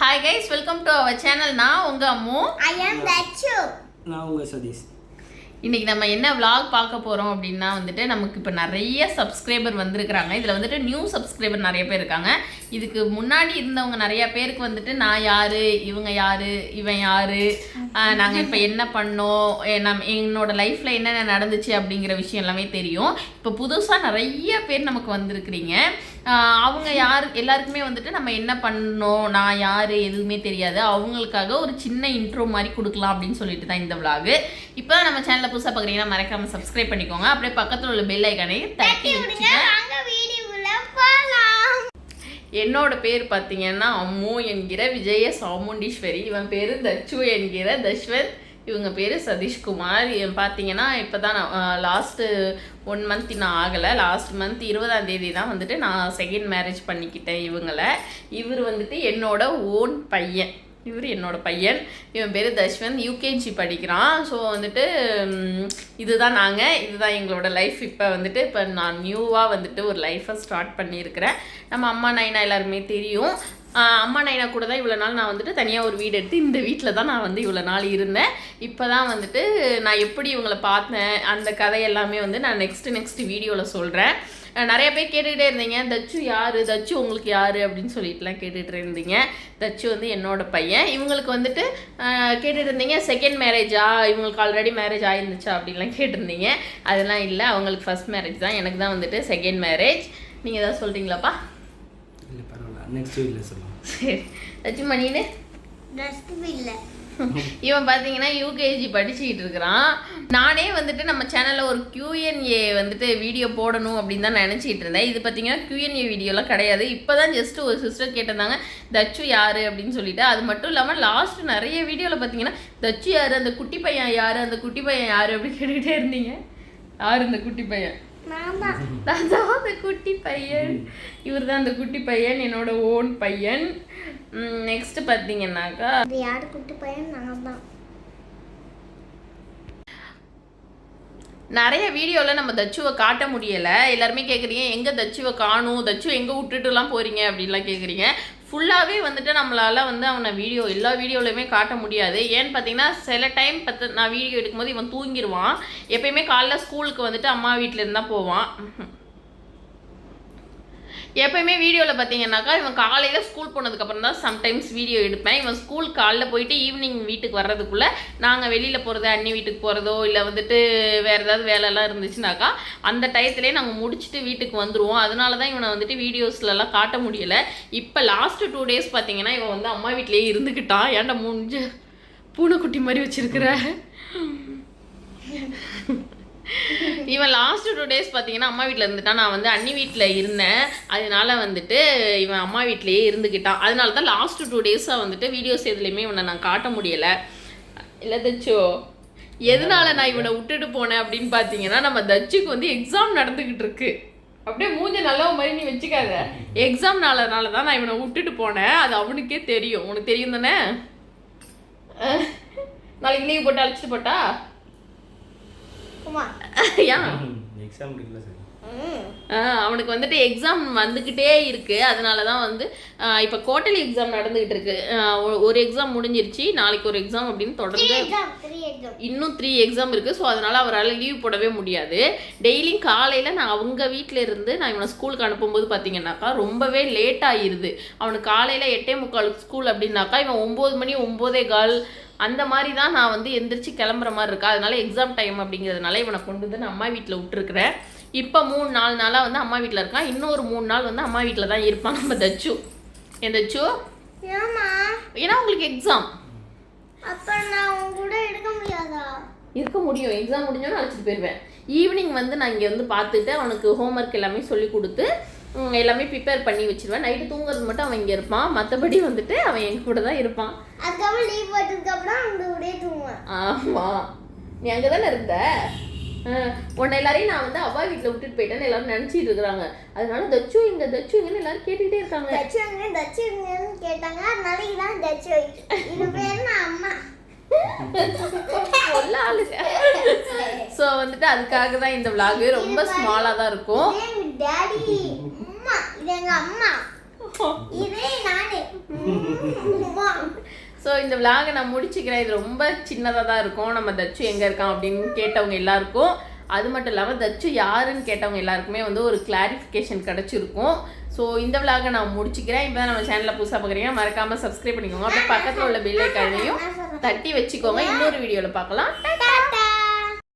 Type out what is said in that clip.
Hi guys welcome to our channel நான் உங்க Ammu. I am Dachu. நான் உங்கள் சதீஷ். இன்னைக்கு நம்ம என்ன vlog பார்க்க போறோம் அப்படின்னா வந்துட்டு நமக்கு இப்போ நிறைய சப்ஸ்கிரைபர் வந்திருக்கிறாங்க. இதில் வந்துட்டு நியூ சப்ஸ்கிரைபர் நிறைய பேர் இருக்காங்க. இதுக்கு முன்னாடி இருந்தவங்க நிறைய பேருக்கு வந்துட்டு நான் யாரு இவங்க யாரு இவன் யாரு ஆஹ் நாங்க இப்போ என்ன பண்ணோம் நம் என்னோட லைஃப்ல என்னென்ன நடந்துச்சு அப்படிங்கிற விஷயம் எல்லாமே தெரியும். இப்போ புதுசாக நிறைய பேர் நமக்கு வந்திருக்கிறீங்க. அவங்க யார் எல்லாருக்குமே வந்துட்டு நம்ம என்ன பண்ணோம் நான் யார் எதுவுமே தெரியாது. அவங்களுக்காக ஒரு சின்ன இன்ட்ரோ மாதிரி கொடுக்கலாம் அப்படின்னு சொல்லிட்டு தான் இந்த விலாகு இப்போ நம்ம சேனலை புதுசாக பார்க்குறீங்கன்னா மறக்காம சப்ஸ்கிரைப் பண்ணிக்கோங்க. அப்படியே பக்கத்தில் உள்ள பெல் ஐக்கானே தட்டி என்னோட பேர் பார்த்தீங்கன்னா அம்மு என்கிற விஜய சாமுண்டீஸ்வரி இவன் பேர் தச்சு என்கிற தஷ்வந்த் இவங்க பேர் சதீஷ்குமார். பார்த்தீங்கன்னா இப்போ தான் நான் லாஸ்ட்டு ஒன் மந்த் இன்னும் ஆகலை. லாஸ்ட் மந்த் இருபதாம் தேதி தான் வந்துட்டு நான் செகண்ட் மேரேஜ் பண்ணிக்கிட்டேன் இவங்களை. இவர் வந்துட்டு என்னோட ஓன் பையன். இவர் என்னோட பையன். இவன் பேர் தஷ்வந்த். யூகேஜி படிக்கிறான். ஸோ வந்துட்டு இதுதான் நாங்கள் இதுதான் எங்களோட லைஃப் இப்போ வந்துட்டு இப்போ நான் நியூவாக வந்துட்டு ஒரு லைஃப்பை ஸ்டார்ட் பண்ணியிருக்கிறேன். நம்ம அம்மா நைனா எல்லாருமே தெரியும். அம்மா நைனா கூட தான் இவ்வளோ நாள் நான் வந்துட்டு தனியாக ஒரு வீடு எடுத்து இந்த வீட்டில் தான் நான் வந்து இவ்வளோ நாள் இருந்தேன். இப்போ தான் வந்துட்டு நான் எப்படி இவங்களை பார்த்தேன் அந்த கதை எல்லாமே வந்து நான் நெக்ஸ்ட்டு நெக்ஸ்ட் வீடியோவில் சொல்கிறேன் நிறைய பேர் கேட்டுக்கிட்டே இருந்தீங்க தச்சு யார் தச்சு உங்களுக்கு யார் அப்படின்னு சொல்லிட்டுலாம் கேட்டுகிட்டு இருந்தீங்க. தச்சு வந்து என்னோட பையன். இவங்களுக்கு வந்துட்டு கேட்டுகிட்டு கேட்டுட்டு இருந்தீங்க செகண்ட் மேரேஜா இவங்களுக்கு ஆல்ரெடி மேரேஜ் ஆயிருந்துச்சா அப்படின்லாம் கேட்டிருந்தீங்க. அதெல்லாம் இல்லை அவங்களுக்கு ஃபஸ்ட் மேரேஜ் தான். எனக்கு தான் வந்துட்டு செகண்ட் மேரேஜ் நீங்கள் ஏதாவது சொல்கிறீங்களாப்பா இல்லை பரவாயில்ல. நெக்ஸ்ட் வீட்டில் சொல்லுவோம் சரி மணின்னு டஸ்ட்பின்ல இவன் பார்த்தீங்கன்னா யூகேஜி படிச்சுக்கிட்டு இருக்கிறான். நானே வந்துட்டு நம்ம சேனலில் ஒரு கியூஎன்ஏ வந்துட்டு வீடியோ போடணும் அப்படின்னு தான் நினச்சிட்டு இருந்தேன். இது பார்த்தீங்கன்னா கியூஎன்ஏ வீடியோலாம் கிடையாது. இப்போ தான் ஜஸ்ட் ஒரு சிஸ்டர் கேட்டிருந்தாங்க தச்சு யார்? அப்படின்னு சொல்லிட்டு. அது மட்டும் இல்லாமல் லாஸ்ட் நிறைய வீடியோவில் பார்த்தீங்கன்னா தச்சு யார்? அந்த குட்டி பையன் யார்? அந்த குட்டி பையன் யார்? அப்படின்னு கேட்டுக்கிட்டே இருந்தீங்க. யார் இந்த குட்டி பையன்? நான் தான் நான் தான் அந்த குட்டி பையன். இவர் தான் அந்த குட்டி பையன் என்னோட ஓன் பையன். நெக்ஸ்ட் பார்த்தீங்கன்னாக்கா யாரு குட்டி பையன்? நான் தான் நிறைய வீடியோவில் நம்ம தச்சுவை காட்ட முடியலை. எல்லாருமே கேட்குறீங்க எங்கே தச்சுவை காணும்? தச்சு எங்கே விட்டுட்டுலாம் போகிறீங்க அப்படின்லாம் கேட்குறீங்க ஃபுல்லாகவே வந்துட்டு நம்மளால் வந்து அவனை வீடியோ எல்லா வீடியோலையுமே காட்ட முடியாது. ஏன்னு பார்த்தீங்கன்னா சில டைம் பார்த்து நான் வீடியோ எடுக்கும்போது இவன் தூங்கிடுவான் எப்பயுமே காலைல ஸ்கூலுக்கு வந்துட்டு அம்மா வீட்டில் இருந்தால் போவான். எப்பயுமே வீடியோவில் பார்த்தீங்கன்னாக்கா இவன் காலையில் ஸ்கூல் போனதுக்கப்புறம் தான் சம்டைம்ஸ் வீடியோ எடுப்பேன். இவன் ஸ்கூல் காலைல போயிட்டு ஈவினிங் வீட்டுக்கு வர்றதுக்குள்ளே நாங்கள் வெளியில் போகிறது அண்ணி வீட்டுக்கு போகிறதோ இல்லை வந்துட்டு வேறு ஏதாவது வேலைலாம் இருந்துச்சுனாக்கா அந்த டயத்துலேயே நாங்கள் முடிச்சுட்டு வீட்டுக்கு வந்துடுவோம் அதனால தான் இவனை வந்துட்டு வீடியோஸ்லலாம் காட்ட முடியலை. இப்போ லாஸ்ட்டு டூ டேஸ் பார்த்தீங்கன்னா இவன் வந்து அம்மா வீட்டிலேயே இருந்துக்கிட்டான் ஏன்டா முடிஞ்ச பூனைக்குட்டி மாதிரி வச்சிருக்கிற? இவன் லாஸ்ட் டூ டேஸ் பார்த்தீங்கன்னா அம்மா வீட்டில் இருந்துட்டான். நான் வந்து அண்ணி வீட்டில் இருந்தேன். அதனால வந்துட்டு இவன் அம்மா வீட்டிலேயே இருந்துக்கிட்டான் அதனால தான் லாஸ்ட் டூ டேஸாக வந்துட்டு வீடியோஸ் எதுலேயுமே இவனை நான் காட்ட முடியலை. இல்லை தச்சோ எதனால நான் இவனை விட்டுட்டு போனேன் அப்படின்னு பார்த்தீங்கன்னா நம்ம தச்சுக்கு வந்து எக்ஸாம் நடந்துக்கிட்டு இருக்கு. அப்படியே மூஞ்ச நல்ல மாதிரி நீ வச்சுக்காத. எக்ஸாம் நாளனால தான் நான் இவனை விட்டுட்டு போனேன். அது அவனுக்கே தெரியும். உனக்கு தெரியும் தானே? நாளைக்கு லீவ் போட்டு அழைச்சிட்டு போட்டா? அவனுக்கு வந்துட்டு எக்ஸாம் வந்துக்கிட்டே இருக்கு. அதனால தான் வந்து இப்போ குவார்டர்லி எக்ஸாம் நடந்துகிட்டு இருக்கு. ஒரு எக்ஸாம் முடிஞ்சிருச்சு. நாளைக்கு ஒரு எக்ஸாம் அப்படின்னு தொடர்ந்து இன்னும் த்ரீ எக்ஸாம் இருக்குது ஸோ அதனால் அவரால் லீவ் போடவே முடியாது. டெய்லியும் காலையில் நான் அவங்க வீட்டில் இருந்து நான் இவனை ஸ்கூலுக்கு அனுப்பும்போது பார்த்தீங்கன்னாக்கா ரொம்பவே லேட் ஆகிருது அவனுக்கு காலையில் எட்டே முக்கால் ஸ்கூல் அப்படின்னாக்கா இவன் ஒம்பது மணி ஒம்போதே கால் அந்த மாதிரி தான் நான் வந்து எந்திரிச்சு கிளம்புற மாதிரி இருக்கா. அதனால எக்ஸாம் டைம் அப்படிங்கிறதுனால இவனை கொண்டு வந்து நான் அம்மா வீட்டில் விட்டுருக்குறேன். இப்போ மூணு நாலு நாளாக வந்து அம்மா வீட்டில் இருக்கான். இன்னொரு மூணு நாள் வந்து அம்மா வீட்டில் தான் இருப்பான். நம்ம தச்சு. என் தச்சு? ஏன்னா உங்களுக்கு எக்ஸாம் அப்ப நான் உன் கூட எடுக்க முடியாதா? இருக்க முடியும். எக்ஸாம் முடிஞ்சோன்னு அழைச்சிட்டு போயிடுவேன் ஈவினிங் வந்து நான் இங்கே வந்து பார்த்துட்டு அவனுக்கு ஹோம்ஒர்க் எல்லாமே சொல்லி கொடுத்து எல்லாமே ப்ரிப்பேர் பண்ணி வச்சிருவேன். நைட்டு தூங்குறது மட்டும் அவன் இங்கே இருப்பான். மற்றபடி வந்துட்டு அவன் எங்க கூட தான் இருப்பான். அதுக்கப்புறம் லீவ் போட்டதுக்கு அப்புறம் அந்த கூட தூங்குவேன். ஆமாம் நீ அங்கே தானே இருந்த உன்னை எல்லாரையும் நான் வந்து அவ்வா வீட்டில் விட்டுட்டு போயிட்டேன்னு எல்லாரும் நினச்சிட்டு இருக்கிறாங்க அதனால தச்சு இங்கே தச்சு இங்கன்னு எல்லாரும் கேட்டுக்கிட்டே இருக்காங்க. தச்சு எங்க தச்சு எங்கன்னு கேட்டாங்க. அதனால இதான் தச்சு. இது பேர் நான் அம்மா. ஸோ வந்துட்டு அதுக்காக தான் இந்த vlog ரொம்ப ஸ்மாலாக தான் இருக்கும். அம்மா இது எங்க அம்மா. இதே நானு. ஸோ இந்த விலாகை நான் முடிச்சுக்கிறேன். இது ரொம்ப சின்னதாக தான் இருக்கும். நம்ம தச்சு எங்கே இருக்கான் அப்படின்னு கேட்டவங்க எல்லாருக்கும். அது மட்டும் இல்லாமல் தச்சு யாருன்னு கேட்டவங்க எல்லாருக்குமே வந்து ஒரு கிளாரிஃபிகேஷன் கிடச்சிருக்கும். ஸோ இந்த விலாகை நான் முடிச்சுக்கிறேன். இப்போ நம்ம சேனலில் புதுசாக பார்க்குறீங்க. மறக்காமல் சப்ஸ்கிரைப் பண்ணிக்கோங்க. அப்படியே பக்கத்தில் உள்ள பெல் ஐக்கானையும் தட்டி வச்சுக்கோங்க. இன்னொரு வீடியோவில் பார்க்கலாம்.